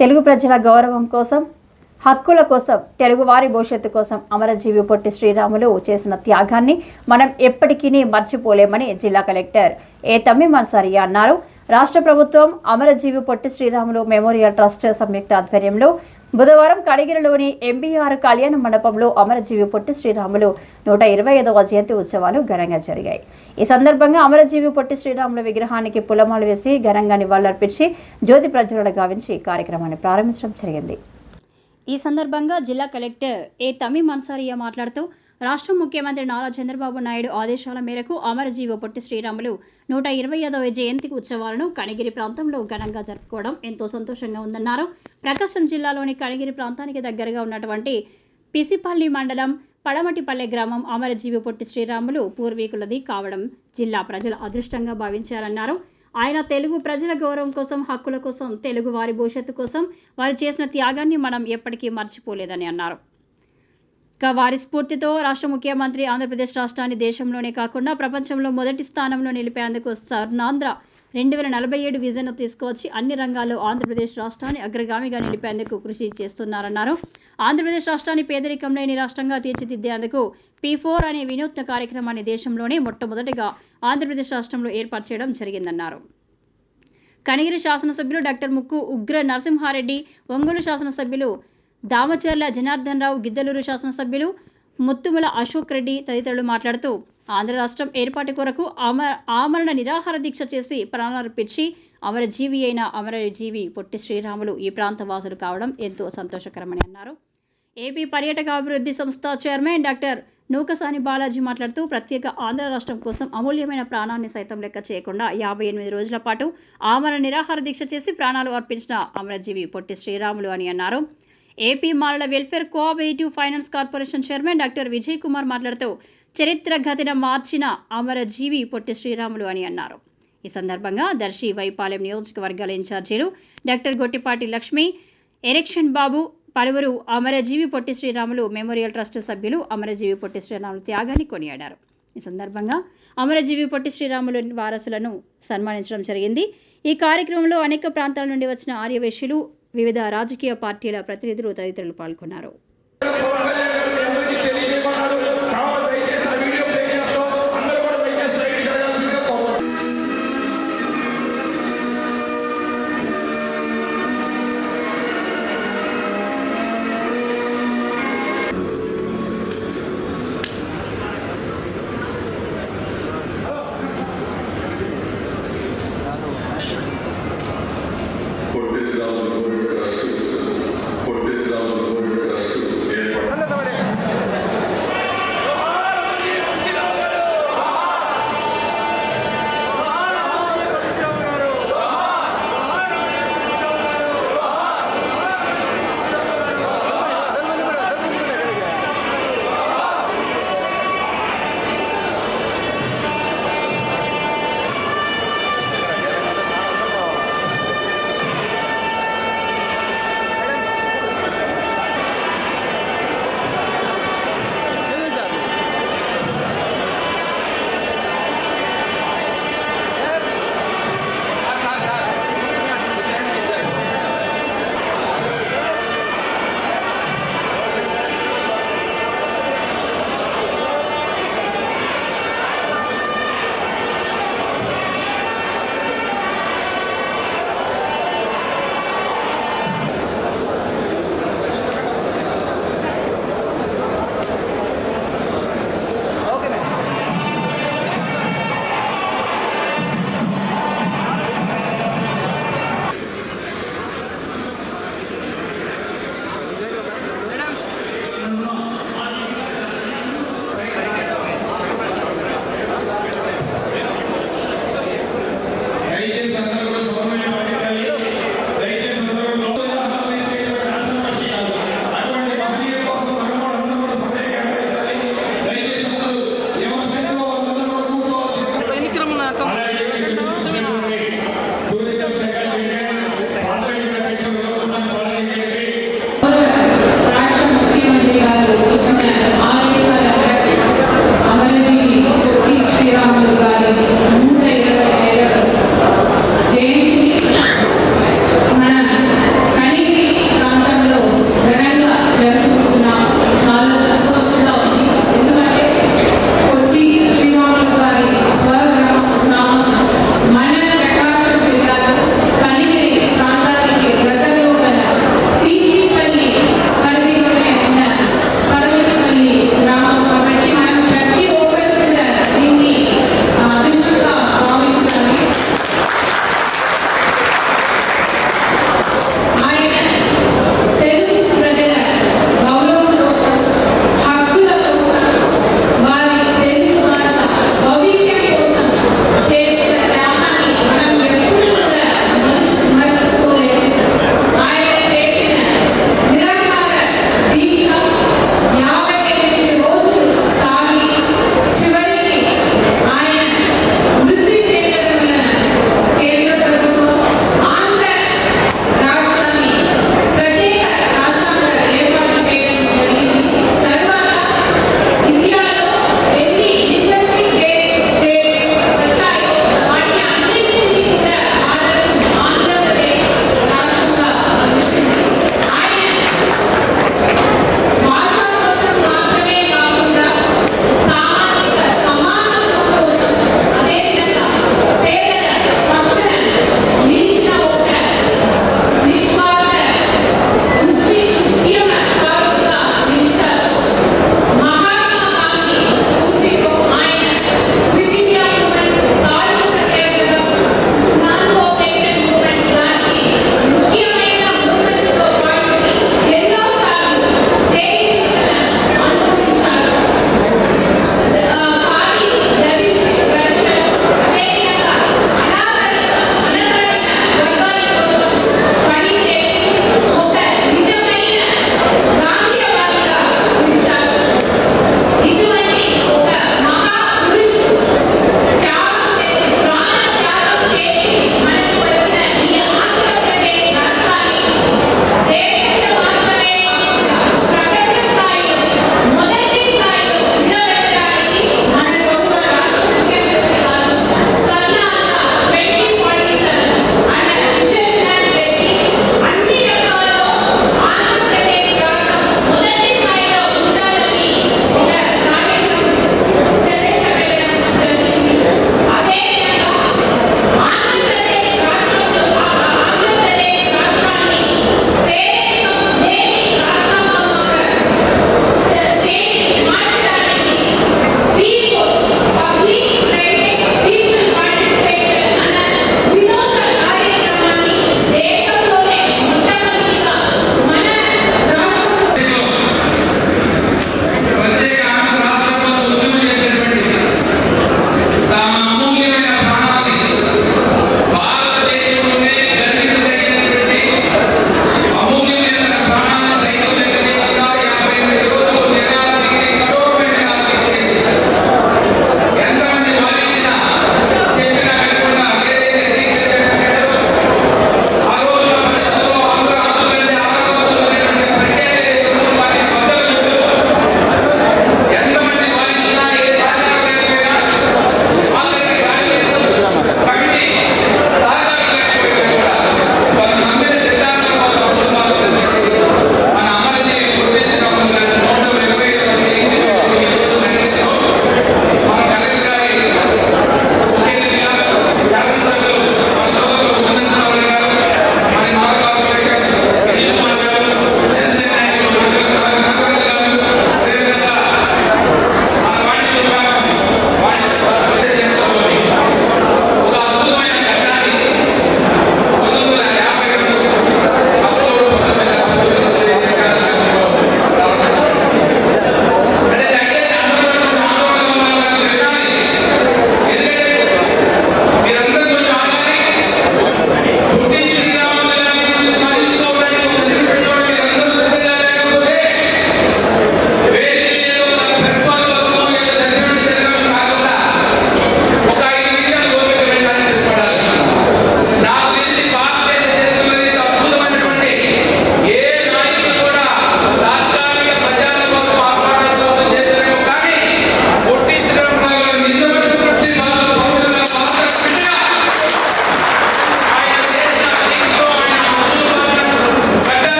తెలుగు ప్రజల గౌరవం కోసం హక్కుల కోసం తెలుగువారి భవిష్యత్తు కోసం అమరజీవి పొట్టి శ్రీరాములు చేసిన త్యాగాన్ని మనం ఎప్పటికీ మర్చిపోలేమని జిల్లా కలెక్టర్ ఏ తమ్మి మన్సారియా అన్నారు. రాష్ట్ర ప్రభుత్వం అమరజీవి పొట్టి శ్రీరాములు మెమోరియల్ ట్రస్ట్ సంయుక్త ఆధ్వర్యంలో బుధవారం కడిగిరిలోని ఎంబీఆర్ కళ్యాణ మండపంలో అమరజీవి పొట్టి శ్రీరాములు నూట ఇరవై ఐదవ జయంతి ఉత్సవాలు ఘనంగా జరిగాయి. ఈ సందర్భంగా అమరజీవి పొట్టి శ్రీరాములు విగ్రహానికి పులమాలు వేసి ఘనంగా నివాళులర్పించి జ్యోతి ప్రజ్వలన గావించి కార్యక్రమాన్ని ప్రారంభించడం జరిగింది. ఈ సందర్భంగా జిల్లా కలెక్టర్ ఏ తమి మన్సారియా మాట్లాడుతూ రాష్ట్ర ముఖ్యమంత్రి నారా చంద్రబాబు నాయుడు ఆదేశాల మేరకు అమరజీవ పొట్టి శ్రీరాములు నూట ఇరవై ఐదవ జయంతి ఉత్సవాలను కనిగిరి ప్రాంతంలో ఘనంగా జరుపుకోవడం ఎంతో సంతోషంగా ఉందన్నారు. ప్రకాశం జిల్లాలోని కనిగిరి ప్రాంతానికి దగ్గరగా ఉన్నటువంటి పిసిపల్లి మండలం పడమటిపల్లె గ్రామం అమరజీవి పొట్టి శ్రీరాములు పూర్వీకులది కావడం జిల్లా ప్రజల అదృష్టంగా భావించారన్నారు. ఆయన తెలుగు ప్రజల గౌరవం కోసం హక్కుల కోసం తెలుగు వారి భవిష్యత్తు కోసం వారు చేసిన త్యాగాన్ని మనం ఎప్పటికీ మర్చిపోలేదని అన్నారు. వారి స్ఫూర్తితో రాష్ట్ర ముఖ్యమంత్రి ఆంధ్రప్రదేశ్ రాష్ట్రాన్ని దేశంలోనే కాకుండా ప్రపంచంలో మొదటి స్థానంలో నిలిపేందుకు స్వర్ణాంధ్ర రెండు వేల నలభై ఏడు విజన్ను తీసుకువచ్చి అన్ని రంగాల్లో ఆంధ్రప్రదేశ్ రాష్ట్రాన్ని అగ్రగామిగా నిలిపేందుకు కృషి చేస్తున్నారన్నారు. ఆంధ్రప్రదేశ్ రాష్ట్రాన్ని పేదరికం లేని రాష్ట్రంగా తీర్చిదిద్దేందుకు పీ ఫోర్ అనే వినూత్న కార్యక్రమాన్ని దేశంలోనే మొట్టమొదటిగా ఆంధ్రప్రదేశ్ రాష్ట్రంలో ఏర్పాటు చేయడం జరిగిందన్నారు. కనిగిరి శాసనసభ్యులు డాక్టర్ ముక్కు ఉగ్ర నరసింహారెడ్డి ఒంగోలు శాసనసభ్యులు దామచర్ల జనార్దన్ రావు గిద్దలూరు శాసనసభ్యులు ముత్తుముల అశోక్ రెడ్డి తదితరులు మాట్లాడుతూ ఆంధ్ర రాష్ట్రం ఏర్పాటు కొరకు అమర ఆమరణ నిరాహార దీక్ష చేసి ప్రాణార్పించి అమరజీవి అయిన అమరజీవి పొట్టి శ్రీరాములు ఈ ప్రాంత వాసులు కావడం ఎంతో సంతోషకరమని అన్నారు. ఏపీ పర్యాటక అభివృద్ధి సంస్థ చైర్మన్ డాక్టర్ నూకసాని బాలాజీ మాట్లాడుతూ ప్రత్యేక ఆంధ్ర రాష్ట్రం కోసం అమూల్యమైన ప్రాణాన్ని సైతం లెక్క చేయకుండా యాభై ఎనిమిది రోజుల పాటు ఆమరణ నిరాహార దీక్ష చేసి ప్రాణాలు అర్పించిన అమరజీవి పొట్టి శ్రీరాములు అని అన్నారు. ఏపీ మాలల welfare cooperative finance corporation chairman doctor Vijay Kumar మాట్లాడుతూ చరిత్ర గతిన మార్చిన అమరజీవి పొట్టి శ్రీరాములు అని అన్నారు. ఈ సందర్భంగా దర్శి వైపాలెం నియోజకవర్గాల ఇన్ఛార్జీలు డాక్టర్ గొట్టిపాటి లక్ష్మి ఎరెక్షన్ బాబు పలువురు అమరజీవి పొట్టి శ్రీరాములు మెమోరియల్ ట్రస్ట్ సభ్యులు అమరజీవి పొట్టి శ్రీరాములు త్యాగాన్ని కొనియాడారు. ఈ సందర్భంగా అమరజీవి పొట్టి శ్రీరాములు వారసులను సన్మానించడం జరిగింది. ఈ కార్యక్రమంలో అనేక ప్రాంతాల నుండి వచ్చిన ఆర్యవేశ్యులు వివిధ రాజకీయ పార్టీల ప్రతినిధులు తదితరులు పాల్గొన్నారు.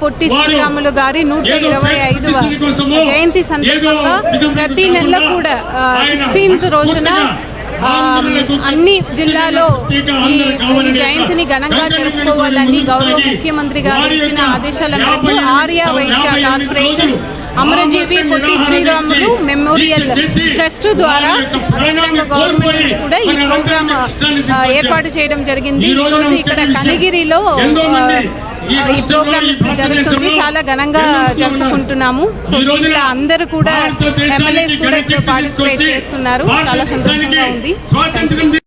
పొట్టి శ్రీరాములు గారి నూట ఇరవై ఐదవ జయంతి సందర్భంగా ప్రతి నెల కూడా సిక్స్టీన్త్ రోజున అన్ని జిల్లాలో ఈ జయంతిని ఘనంగా జరుపుకోవాలని గౌరవ ముఖ్యమంత్రి గారు ఇచ్చిన ఆదేశాల మేరకు ఆర్య వైశ్య కార్పొరేషన్ అమరజీవి పొట్టి శ్రీరాములు మెమోరియల్ ట్రస్ట్ ద్వారా అదేవిధంగా గవర్నమెంట్ నుంచి కూడా ఈ ప్రోగ్రామ్ ఏర్పాటు చేయడం జరిగింది. ఈ రోజు ఇక్కడ కనిగిరిలో ఈ ప్రోగ్రామ్ జరుగుతుంది చాలా ఘనంగా జరుపుకుంటున్నాము. సో దీంట్లో అందరూ కూడా ఎమ్మెల్యేస్ కూడా ఇప్పుడు పార్టిసిపేట్ చేస్తున్నారు. చాలా సంతోషంగా ఉంది.